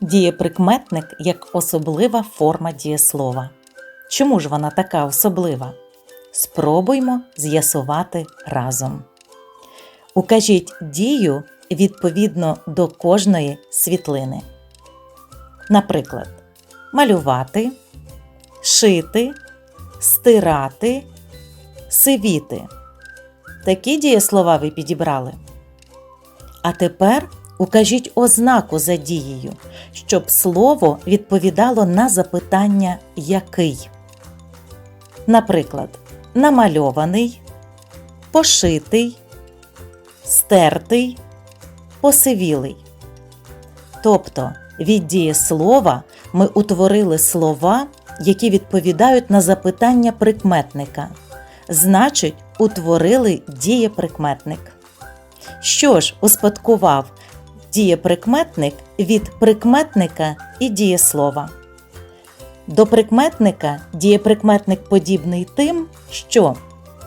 Дієприкметник як особлива форма дієслова. Чому ж вона така особлива? Спробуймо з'ясувати разом. Укажіть дію відповідно до кожної світлини. Наприклад, малювати, шити, стирати, сивіти. Такі дієслова ви підібрали. А тепер укажіть ознаку за дією, щоб слово відповідало на запитання який. Наприклад, намальований, пошитий, стертий, посивілий. Тобто від дієслова ми утворили слова, які відповідають на запитання прикметника. Значить, утворили дієприкметник. Що ж успадкував дієприкметник від прикметника і дієслова? До прикметника дієприкметник подібний тим, що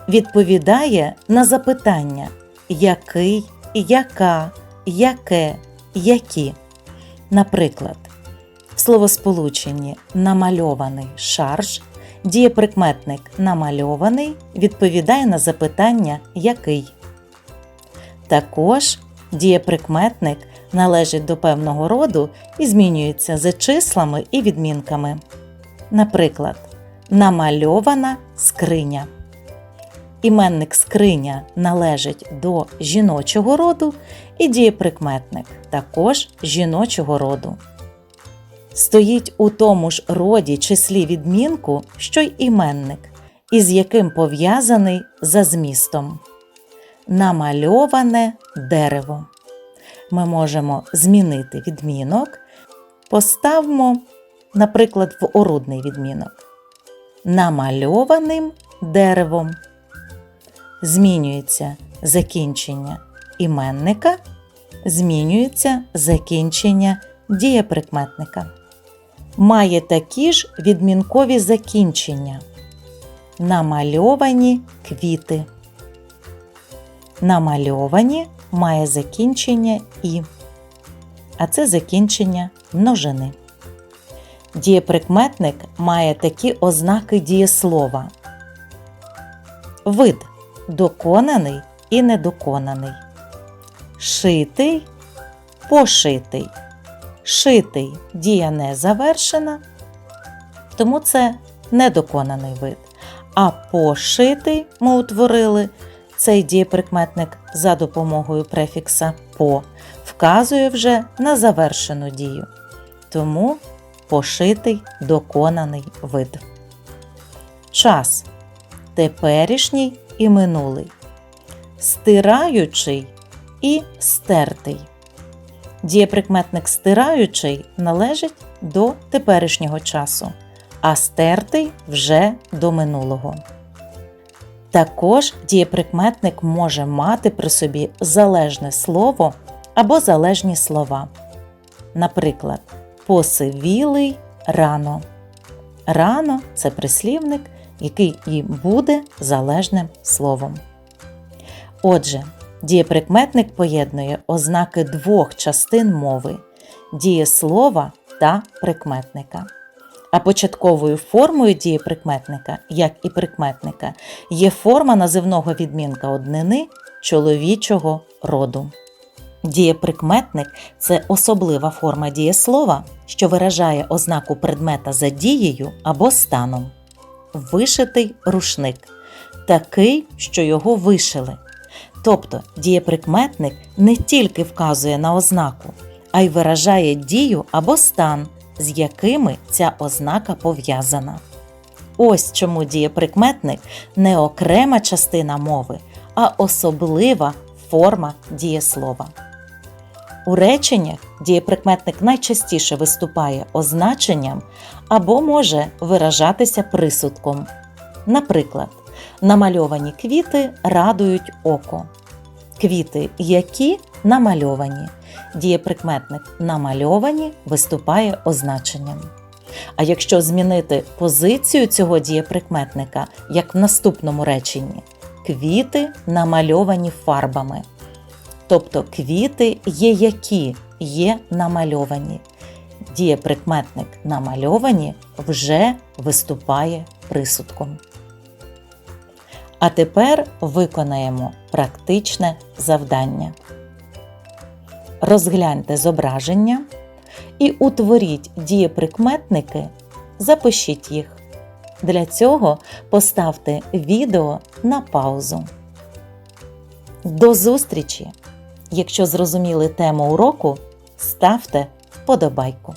відповідає на запитання який, яка, яке, які. Наприклад, в словосполученні намальований шарж дієприкметник намальований відповідає на запитання який. Також дієприкметник належить до певного роду і змінюється за числами і відмінками. Наприклад, намальована скриня. Іменник скриня належить до жіночого роду і дієприкметник також жіночого роду. Стоїть у тому ж роді числі відмінку, що й іменник, із яким пов'язаний за змістом. Намальоване дерево. Ми можемо змінити відмінок, поставимо, наприклад, в орудний відмінок. Намальованим деревом. Змінюється закінчення іменника, змінюється закінчення дієприкметника. Має такі ж відмінкові закінчення. Намальовані квіти. Намальовані має закінчення і, а це закінчення множини. Дієприкметник має такі ознаки дієслова. Вид доконаний і недоконаний. Шитий, пошитий. Шитий дія не завершена, тому це недоконаний вид. А пошитий ми утворили цей дієприкметник за допомогою префікса по вказує вже на завершену дію. Тому пошитий доконаний вид. Час теперішній і минулий. Стираючий і стертий. Дієприкметник стираючий належить до теперішнього часу, а стертий вже до минулого. Також дієприкметник може мати при собі залежне слово або залежні слова. Наприклад, посивілий рано. Рано це прислівник, який і буде залежним словом. Отже, дієприкметник поєднує ознаки двох частин мови дієслова та прикметника. А початковою формою дієприкметника, як і прикметника, є форма називного відмінка однини чоловічого роду. Дієприкметник це особлива форма дієслова, що виражає ознаку предмета за дією або станом. Вишитий рушник такий, що його вишили. Тобто дієприкметник не тільки вказує на ознаку, а й виражає дію або стан, з якими ця ознака пов'язана. Ось чому дієприкметник не окрема частина мови, а особлива форма дієслова. У реченнях дієприкметник найчастіше виступає означенням або може виражатися присудком. Наприклад, намальовані квіти радують око. Квіти, які намальовані. Дієприкметник намальовані виступає означенням. А якщо змінити позицію цього дієприкметника, як в наступному реченні, квіти намальовані фарбами. Тобто квіти є які є намальовані. дієприкметник намальовані вже виступає присудком. А тепер виконаємо практичне завдання. Розгляньте зображення і утворіть дієприкметники, запишіть їх. Для цього поставте відео на паузу. До зустрічі! Якщо зрозуміли тему уроку, ставте вподобайку.